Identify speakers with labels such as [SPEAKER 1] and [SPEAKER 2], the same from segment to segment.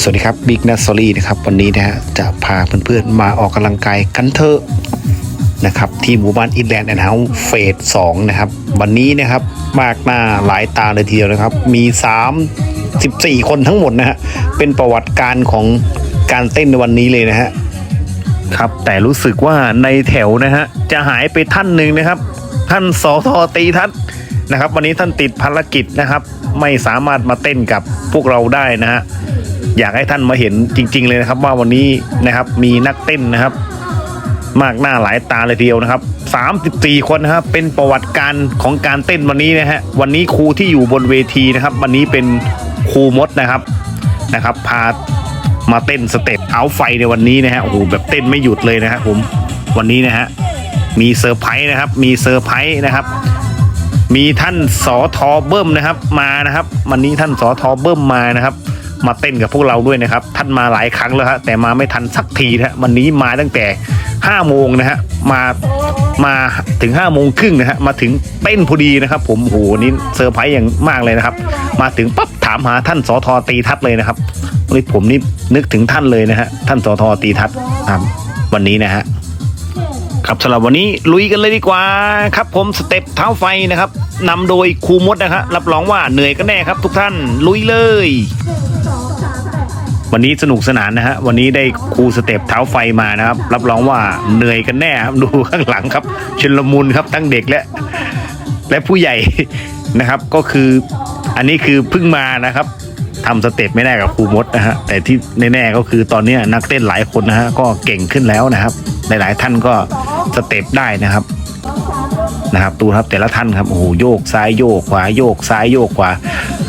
[SPEAKER 1] สวัสดีครับบิ๊กนัสซอรี่นะครับวันนี้นะฮะจะพาเพื่อนๆมาออกกำลังกายกันเถอะนะครับที่หมู่บ้านอินแลนด์แอนด์เฮาส์เฟสสองนะครับวันนี้นะครับมากหน้าหลายตาเลยทีเดียวนะครับ มี 3 14 คนทั้งหมดนะฮะเป็นประวัติการของการเต้นในวันนี้เลยนะฮะครับแต่รู้สึกว่าในแถวนะฮะจะหายไปท่านหนึ่งนะครับ ท่านสอทอตีทัศนะครับ วันนี้ท่านติดภารกิจนะครับ ไม่สามารถมาเต้นกับพวกเราได้นะฮะ อยากให้ท่านมาเห็นจริง ๆ เลยนะครับ ว่าวันนี้นะครับมีนักเต้นนะครับ มากหน้าหลายตาเลยทีเดียวนะครับ34 คนนะครับเป็นประวัติการของการเต้นวันนี้นะฮะวันนี้ครูที่อยู่บนเวทีนะครับ วันนี้เป็นครูมดนะครับนะครับ พามาเต้นสเต็ปเอาไฟในวันนี้นะฮะโอ้โหแบบเต้นไม่หยุดเลยนะฮะผมวันนี้นะฮะมีเซอร์ไพรส์นะครับ มีเซอร์ไพรส์นะครับ มีท่านสอทอเบิ้มนะครับมานะครับ วันนี้ท่านสอทอเบิ้มมานะครับ มาเต้นกับพวกเราด้วยนะครับ ท่านมาหลายครั้งแล้วฮะแต่มาไม่ทันสักทีนะฮะวันนี้มาตั้งแต่ห้าโมงนะฮะมามาถึงห้าโมงครึ่งนะฮะมาถึงเต้นพอดีนะครับ ผมโอ้โหนี่เซอร์ไพรส์อย่างมากเลยนะครับ มาถึงปั๊บถามหาท่านสอทอตีทัศน์เลยนะครับนนี้ผมนี่นึกถึงท่านเลยนะฮะท่านสอทอตีทัศน์ครับวันนี้นะฮะครับสำหรับวันนี้ลุยกันเลยดีกว่าครับ ผมสเต็ปเท้าไฟนะครับนำโดยครูมดนะครับรับรองว่าเหนื่อยกันแน่ครับ ทุกท่านลุยเลย วันนี้สนุกสนานนะฮะ วันนี้ได้ครูสเต็ปเท้าไฟมานะครับ รับรองว่าเหนื่อยกันแน่ครับ ดูข้างหลังครับชนลมุนครับทั้งเด็กและและผู้ใหญ่นะครับ ก็คืออันนี้คือเพิ่งมานะครับทำสเต็ปไม่ได้กับครูมดนะฮะ แต่ที่แน่ๆก็คือตอนนี้นักเต้นหลายคนนะฮะก็เก่งขึ้นแล้วนะครับ หลายๆท่านก็สเต็ปได้นะครับนะครับดูครับแต่ละท่านครับโอ้โหโยกซ้ายโยกขวาโยกซ้ายโยกขวา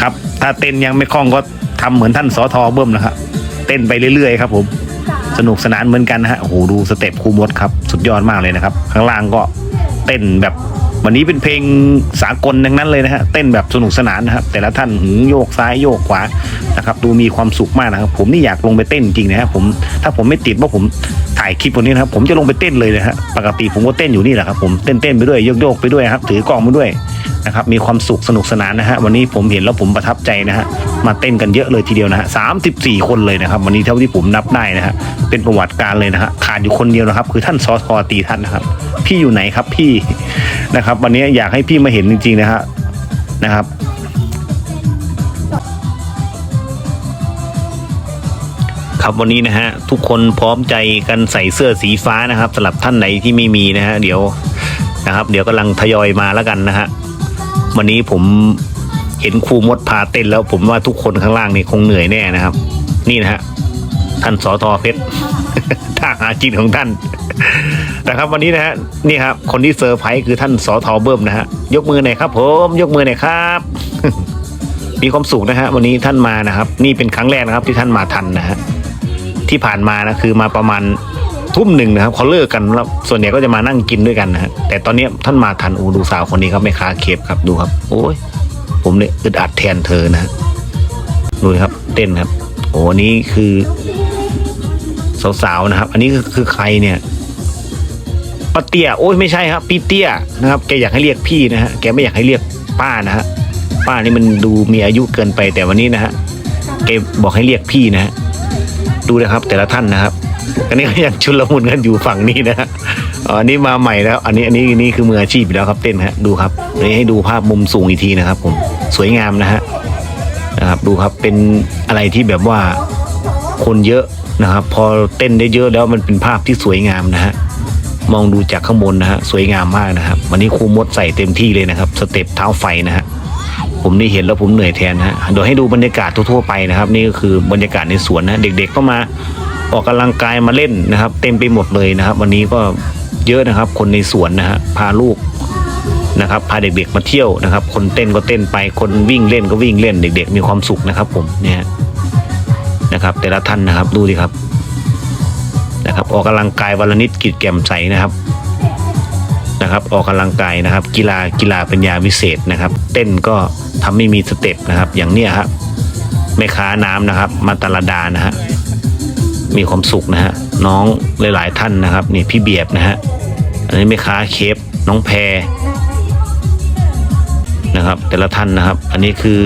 [SPEAKER 1] ครับ ถ้าเต้นยังไม่คล่องก็ทำเหมือนท่านสอทอเบิ้มนะครับ เต้นไปเรื่อยๆครับผมสนุกสนานเหมือนกันนะฮะโอ้โหดูสเต็ปครูมดครับ สุดยอดมากเลยนะครับ ข้างล่างก็เต้นแบบ วันนี้เป็นเพลงสากลทั้งนั้นเลยนะฮะเต้นแบบสนุกสนานนะครับ แต่ละท่านหืโยกซ้ายโยกขวานะครับ ดูมีความสุขมากนะครับ ผมนี่อยากลงไปเต้นจริงนะฮะผมถ้าผมไม่ติดว่าผมถ่ายคลิปวันนี้นะครับ ผมจะลงไปเต้นเลยนะฮะปกติผมก็เต้นอยู่นี่แหละครับผมเต้นเต้นๆไปด้วยโยกโยกๆไปด้วยครับ ถือกล้องไปด้วยนะครับมีความสุขสนุกสนานนะฮะวันนี้ผมเห็นแล้วผมประทับใจนะฮะมาเต้นกันเยอะเลยทีเดียวนะฮะสามสิบสี่คนเลยนะครับ วันนี้เท่าที่ผมนับได้นะฮะเป็นประวัติการเลยนะฮะขาดอยู่คนเดียวนะครับ คือท่านซอทอตีท่านนะครับ พี่อยู่ไหนครับพี่นะครับวันนี้อยากให้พี่มาเห็นจริง ๆ นะฮะนะครับ ครับวันนี้นะฮะทุกคนพร้อมใจกันใส่เสื้อสีฟ้านะครับสำหรับท่านไหนที่ไม่มีนะฮะเดี๋ยวนะครับ เดี๋ยวกำลังทยอยมาแล้วกันนะฮะวันนี้ผมเห็นครูมดพาเต้นแล้วผมว่าทุกคนข้างล่างนี่คงเหนื่อยแน่นะครับ นี่นะฮะท่านสอทอเพชรท่าหาจินของท่าน นะครับวันนี้นะฮะนี่ครับคนที่เซอร์ไพรส์คือท่านสอทอเบิ้มนะฮะยกมือหน่อยครับ ผมยกมือหน่อยครับ มีความสุขนะฮะวันนี้ท่านมานะครับ นี่เป็นครั้งแรกนะครับที่ท่านมาทันนะฮะที่ผ่านมานะคือมาประมาณทุ่มหนึ่งนะครับเขาเลิกกันแล้วส่วนใหญ่ก็จะมานั่งกินด้วยกันนะฮะแต่ตอนนี้ท่านมาทันอูดูสาวคนนี้ครับแม่ค้าเคปครับดูครับ โอ้ยผมเนี่ยอึดอัดแทนเธอนะฮะดูครับ เต้นครับ โอ้นี้คือสาวๆนะครับ อันนี้คือใครเนี่ย ป้าเตี้ยโอ้ยไม่ใช่ครับพี่เตี้ยนะครับแกอยากให้เรียกพี่นะฮะแกไม่อยากให้เรียกป้านะฮะป้านี่มันดูมีอายุเกินไปแต่วันนี้นะฮะแกบอกให้เรียกพี่นะฮะดูนะครับแต่ละท่านนะครับ อันนี้ก็ยังชุลมุนกันอยู่ฝั่งนี้นะฮะอ๋ออันนี้มาใหม่แล้ว อันนี้อันนี้นี่คือมืออาชีพแล้วครับเต้นฮะดูครับนี่ให้ดูภาพมุมสูงอีกทีนะครับ ผมสวยงามนะฮะนะครับดูครับเป็นอะไรที่แบบว่าคนเยอะนะครับ พอเต้นได้เยอะแล้วมันเป็นภาพที่สวยงามนะฮะ มองดูจากข้างบนนะฮะสวยงามมากนะครับวันนี้ครูมดใส่เต็มที่เลยนะครับสเต็ปเท้าไฟนะฮะผมได้เห็นแล้วผมเหนื่อยแทนฮะเดี๋ยวให้ดูบรรยากาศทั่วๆไปนะครับ นี่ก็คือบรรยากาศในสวนนะ เด็กๆก็มาออกกำลังกายมาเล่นนะครับ เต็มไปหมดเลยนะครับ วันนี้ก็เยอะนะครับ คนในสวนนะฮะพาลูกนะครับพาเด็กๆมาเที่ยวนะครับ คนเต้นก็เต้นไปคนวิ่งเล่นก็วิ่งเล่นเด็ก ๆ มีความสุขนะครับ ผมเนี่ยนะครับ แต่ละท่านนะครับดูดิครับ ออกกำลังกายวันละนิดกิจแจ่มใสนะครับนะครับ ออกกำลังกายนะครับ กีฬากีฬาป็นยาวิเศษนะครับ เต้นก็ทำไม่มีสเต็ปนะครับ อย่างเนี้ยครับแม่ค้าน้ำนะครับ มาตาลดานะฮะมีความสุขนะฮะน้องหลายๆท่านนะครับ นี่พี่เบียบนะฮะอันนี้แม่ค้าเคฟน้องแพรนะครับ แต่ละท่านนะครับ อันนี้คือ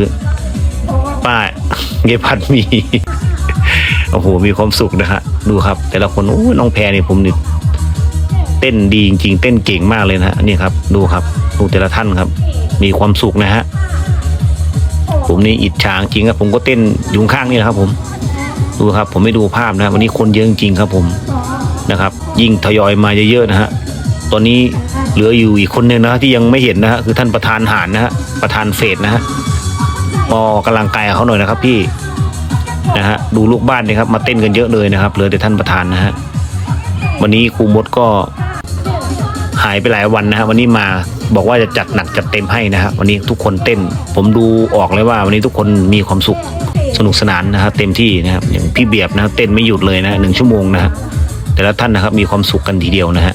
[SPEAKER 1] ป้าเยพัดมี โอ้โหมีความสุขนะฮะดูครับ แต่ละคนโอ้น้องแพรนี่ผมนี่เต้นดีจริงๆเต้นเก่งมากเลยนะฮะนี่ครับดูครับดูแต่ละท่านครับ มีความสุขนะฮะผมนี่อิจฉาจริงครับ ผมก็เต้นอยู่ข้างนี่นะครับ ผมดูครับ ผมไม่ดูภาพนะวันนี้คนเยอะจริงครับ ผมนะครับ ยิ่งทยอยมาเยอะๆนะฮะตอนนี้เหลืออยู่อีกคนหนึงนะที่ยังไม่เห็นนะฮะคือท่านประธานหารนะฮะประธานเฟสนะฮะออกกำลังกายเขาหน่อยนะครับ พี่ นะฮะดูลูกบ้านนี่ครับมาเต้นกันเยอะเลยนะครับเหลือแต่ท่านประธานนะฮะวันนี้ครูมดก็หายไปหลายวันนะฮะวันนี้มาบอกว่าจะจัดหนักจัดเต็มให้นะฮะวันนี้ทุกคนเต้น ผมดูออกเลยว่า วันนี้ทุกคนมีความสุขสนุกสนานนะฮะเต็มที่นะครับอย่างพี่เบียบนะเต้นไม่หยุดเลยนะหนึ่งชั่วโมงนะฮะแต่ละท่านนะครับมีความสุขกันทีเดียวนะฮะ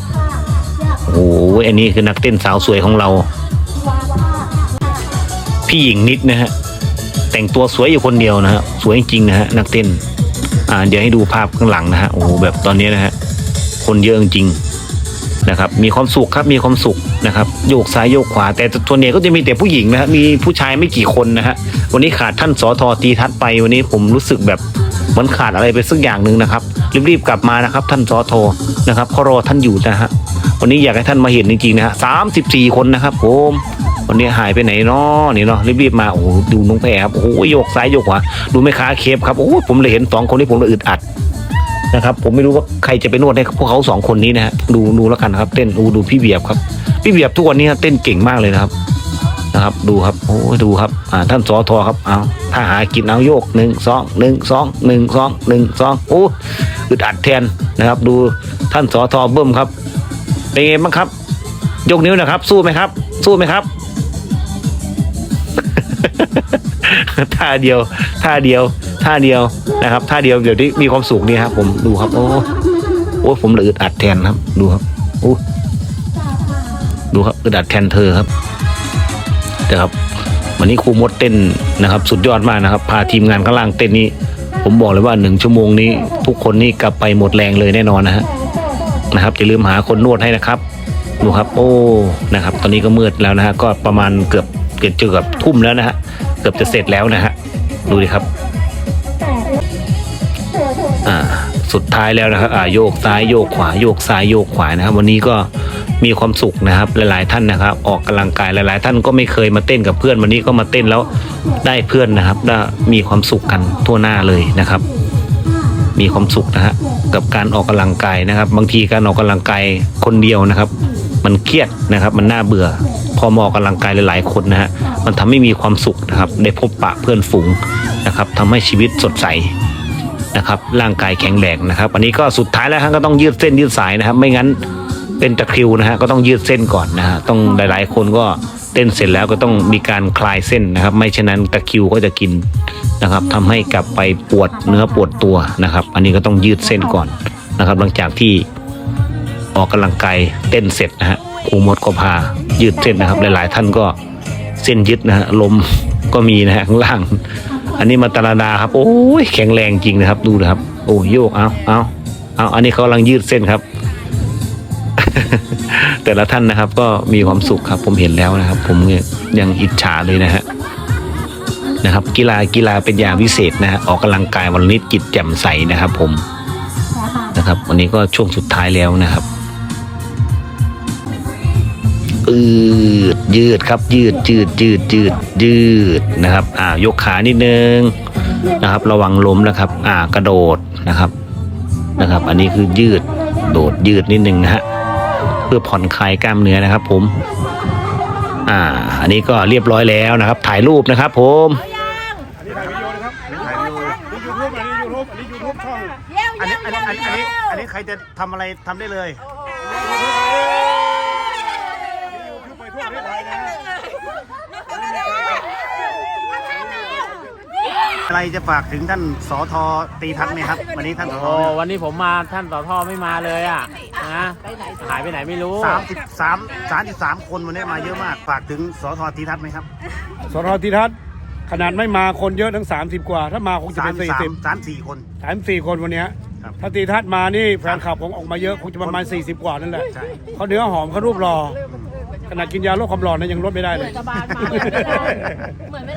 [SPEAKER 1] โอ้โหอันนี้คือนักเต้นสาวสวยของเรา พี่หญิงนิดนะฮะ แต่งตัวสวยอยู่คนเดียวนะฮะสวยจริงนะฮะนักเต้นอ่าเดี๋ยวให้ดูภาพข้างหลังนะฮะโอ้โหแบบตอนนี้นะฮะคนเยอะจริงนะครับมีความสุขครับมีความสุขนะครับโยกซ้ายโยกขวา แต่ส่วนใหญ่ก็จะมีแต่ผู้หญิงนะฮะมีผู้ชายไม่กี่คนนะฮะวันนี้ขาดท่านสอทอตีทัดไปวันนี้ผมรู้สึกแบบเหมือนขาดอะไรไปสักอย่างหนึ่งนะครับรีบๆกลับมานะครับ ท่านสอทอนะครับเขารอท่านอยู่นะฮะวันนี้อยากให้ท่านมาเห็นจริงๆนะฮะสามสิบสี่คนนะครับผม วันนี้หายไปไหนเนาะนี่เนาะรีบๆมาโอ้ดูน้องแพรครับโอ้โหโยกซ้ายโยกขวาดูแม่ค้าเคฟครับโอ้ผมเลยเห็นสองคนนี้ผมเลยอึดอัดนะครับ ผมไม่รู้ว่าใครจะไปนวดให้พวกเขาสองคนนี้นะฮะดูดูแล้วกันครับ เต้นดูดูพี่เบียบครับ พี่เบียบทุกวันนี้เต้นเก่งมากเลยนะครับนะครับ ดูครับโอ้ดูครับอ่าท่านสอทอครับเอาถ้าหากินเอาโยกหนึ่งสองหนึ่งสองหนึ่งสองหนึ่งสองโอ้อึดอัดแทนนะครับ ดูท่านสอทอเบิ้มครับ เป็นไงบ้างครับ ยกนิ้วนะครับ สู้ไหมครับ สู้ไหมครับ ท่าเดียวท่าเดียวท่าเดียวนะครับท่าเดียวเดี๋ยวนี้มีความสุขนี่ครับ ผมดูครับ โอ้โอ้ผมเลยอึดอัดแทนครับ ดูครับโอ้ดูครับอึดอัดแทนเธอครับเดี๋ยวครับ วันนี้ครูมดเต้นนะครับ สุดยอดมากนะครับ พาทีมงานข้างล่างเต้นนี้ ผมบอกเลยว่าหนึ่งชั่วโมงนี้ ทุกคนนี่กลับไปหมดแรงเลยแน่นอนนะฮะนะครับอย่าลืมหาคนนวดให้นะครับดูครับ โอ้นะครับ ตอนนี้ก็มืดแล้วนะฮะก็ประมาณเกือบ เกือบเกือบทุ่มแล้วนะฮะเกือบจะเสร็จแล้วนะฮะดูดิครับอ่าสุดท้ายแล้วนะครับอ่าโยกซ้ายโยกขวาโยกซ้ายโยกขวานะครับ วันนี้ก็มีความสุขนะครับ หลาย ๆ ท่านนะครับ ออกกำลังกายหลาย ๆ ท่านก็ไม่เคยมาเต้นกับเพื่อนวันนี้ก็มาเต้นแล้วได้เพื่อนนะครับได้มีความสุขกันทั่วหน้าเลยนะครับ มีความสุขนะฮะกับการออกกำลังกายนะครับ บางทีการออกกำลังกายคนเดียวนะครับ มันเครียดนะครับ มันน่าเบื่อ พอมาออกกำลังกายหลายๆคนนะฮะมันทำให้มีความสุขนะครับได้พบปะเพื่อนฝูงนะครับทำให้ชีวิตสดใสนะครับร่างกายแข็งแรงนะครับอันนี้ก็สุดท้ายแล้วฮะก็ต้องยืดเส้นยืดสายนะครับ ไม่งั้นเป็นตะคริวนะฮะก็ต้องยืดเส้นก่อนนะฮะต้องหลายๆ คนก็เต้นเสร็จแล้วก็ต้องมีการคลายเส้นนะครับ ไม่เช่นนั้นตะคริวก็จะกินนะครับทำให้กลับไปปวดเนื้อปวดตัวนะครับ อันนี้ก็ต้องยืดเส้นก่อนนะครับ หลังจากที่ออกกำลังกายเต้นเสร็จนะฮะครูมดก็พา ยืดเส้นนะครับ หลาย ๆ ท่านก็เส้นยึดนะฮะลมก็มีนะฮะข้างล่าง อันนี้มาตราดาครับ โอ้ยแข็งแรงจริงนะครับ ดูนะครับ โอ้โยกเอาเอาเอาอันนี้เขากำลังยืดเส้นครับ แต่ละท่านนะครับ ก็มีความสุขครับ ผมเห็นแล้วนะครับ ผมยังอิจฉาเลยนะฮะนะครับ กีฬากีฬาเป็นยาวิเศษนะฮะออกกำลังกายวันนิดจิตแจ่มใสนะครับ ผมนะครับ วันนี้ก็ช่วงสุดท้ายแล้วนะครับ อืดยืดครับ ยืดยืดยืดยืดยืดนะครับ อ่ายกขานิดนึงนะครับ ระวังล้มนะครับ อ่ากระโดดนะครับนะครับ อันนี้คือยืดโดดยืดนิดนึงนะฮะเพื่อผ่อนคลายกล้ามเนื้อนะครับ ผม อ่า อันนี้ก็เรียบร้อยแล้วนะครับ ถ่ายรูปนะครับ ผม
[SPEAKER 2] อันนี้อันนี้อันนี้อันนี้
[SPEAKER 1] ใครจะทำอะไรทำได้เลย
[SPEAKER 2] ไปทั่วประเทศไทยนะฮะ
[SPEAKER 1] อะไรจะฝากถึงท่านสอทอตีทัศน์ไหมครับวันนี้ท่านสอท
[SPEAKER 3] โอ้
[SPEAKER 1] อ
[SPEAKER 3] วันนี้ผมมาท่านต่อท่อไม่มาเลยอะนะหายไปไหนไม่รู้
[SPEAKER 1] สามสิบสามสามสิบสามคนวันนี้มาเยอะมาก ฝากถึงสอทอตีทัศน์ไหมครับ
[SPEAKER 2] สรทีทัศน์ขนาดไม่มาคนเยอะทั้ง 30 กว่า ถ้ามาคงจะ
[SPEAKER 1] สา
[SPEAKER 2] เป็
[SPEAKER 1] ม
[SPEAKER 2] น
[SPEAKER 1] สาม
[SPEAKER 2] 40
[SPEAKER 1] สามสี่คน
[SPEAKER 2] สามสี่คนวันเนี้ย
[SPEAKER 1] ครับ
[SPEAKER 2] ถ้าตีทัศน์มานี่แฟนคลับคงออกมาเยอะคงจะประมาณ 40 กว่านั่นแหละ
[SPEAKER 1] ใช่
[SPEAKER 2] เขาเนื้อหอมเขารูปรอ ขนาดกินยาลดความร้อนนะยังลดไม่ได้เลย
[SPEAKER 4] กระบาลมาเลยไม่ได้เหมือนไม่ได้